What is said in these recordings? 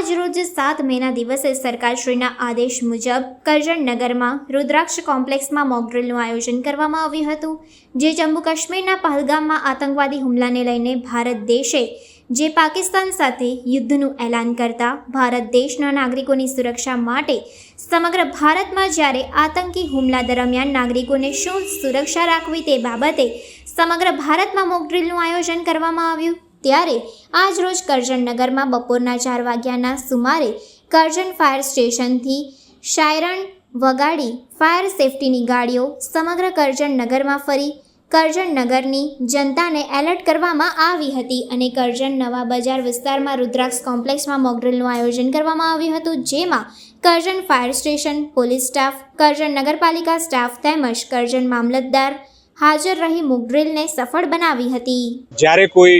સાત મેના દિવસે સરકારશ્રીના આદેશ મુજબ કરજણ નગરમાં રુદ્રાક્ષ કોમ્પ્લેક્સમાં મોકડ્રીલનું આયોજન કરવામાં આવ્યું હતું, જે જમ્મુ કાશ્મીરના પહલગામમાં આતંકવાદી હુમલાને લઈને ભારત દેશે, જે પાકિસ્તાન સાથે યુદ્ધનું એલાન કરતા ભારત દેશના નાગરિકોની સુરક્ષા માટે સમગ્ર ભારતમાં જ્યારે આતંકી હુમલા દરમિયાન નાગરિકોને શું સુરક્ષા રાખવી તે બાબતે સમગ્ર ભારતમાં મોકડ્રીલનું આયોજન કરવામાં આવ્યું. ત્યારે આજ રોજ કરજણ નગરમાં બપોરના ચાર વાગ્યાના સુમારે કરજણ ફાયર સ્ટેશનથી શાયરણ વગાડી ફાયર સેફટીની ગાડીઓ સમગ્ર કરજણ નગરમાં ફરી કરજણ નગરની જનતાને એલર્ટ કરવામાં આવી હતી અને કરજણ નવા બજાર વિસ્તારમાં રુદ્રાક્ષ કોમ્પ્લેક્સમાં મોકડ્રીલનું આયોજન કરવામાં આવ્યું હતું, જેમાં Karjan fire station, police staff, Karjan નગરપાલિકા સ્ટાફ તેમજ કરજણ મામલતદાર હાજર રહી મોકડ્રીલને સફળ બનાવી હતી. જ્યારે કોઈ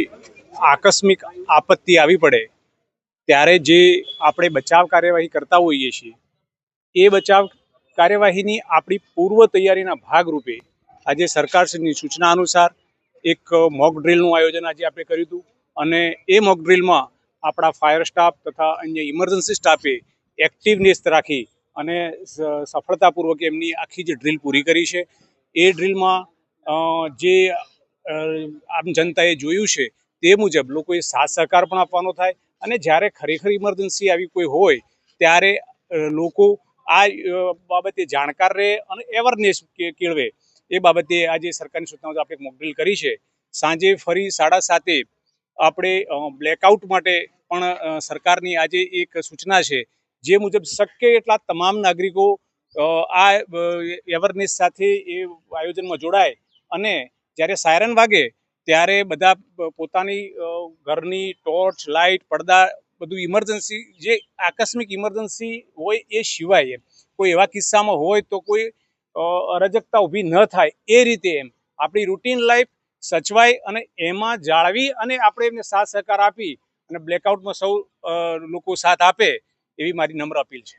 આકસ્મિક આપત્તિ આવી પડે, ત્યારે જે આપણે બચાવ કાર્યવાહી કરતા હોઈએ છીએ, એ બચાવ કાર્યવાહીની આપણી પૂર્વ તૈયારીના ભાગરૂપે આજે સરકારશ્રીની સૂચના અનુસાર એક મોક ડ્રિલનું આયોજન આજે આપણે કર્યું હતું અને એ મોક ડ્રિલમાં આપણા ફાયર સ્ટાફ તથા અન્ય ઇમરજન્સી સ્ટાફે એક્ટિવનેસ રાખી અને સફળતાપૂર્વક એમની આખી જે ડ્રીલ પૂરી કરી છે. એ ડ્રિલમાં જે આમ જનતાએ જોયું છે તે મુજબ લોકોએ સાથ સહકાર પણ આપવાનો થાય અને જ્યારે ખરેખર ઇમરજન્સી આવી કોઈ હોય, ત્યારે લોકો આ બાબતે જાણકાર રહે અને એવરનેસ કેળવે. એ બાબતે આજે સરકારની સૂચનાઓ આપણે મોકડ્રીલ કરી છે, સાંજે ફરી સાડા સાતે આપણે બ્લેકઆઉટ માટે પણ સરકારની આજે એક સૂચના છે, જે મુજબ શક્ય એટલા તમામ નાગરિકો આ એવરનેસ સાથે એ આયોજનમાં જોડાય અને જ્યારે સાયરન વાગે ત્યારે બધા પોતાની ઘરની ટોર્ચ, લાઇટ, પડદા, બધું ઇમરજન્સી, જે આકસ્મિક ઇમરજન્સી હોય એ સિવાય કોઈ એવા કિસ્સામાં હોય તો કોઈ અરાજકતા ઊભી ન થાય એ રીતે એમ. આપણી રૂટીન લાઈફ સચવાય અને એમાં જાળવી અને આપણે એમને સાથ સહકાર આપી અને બ્લેકઆઉટમાં સૌ લોકો સાથ આપે એવી મારી નમ્ર અપીલ છે.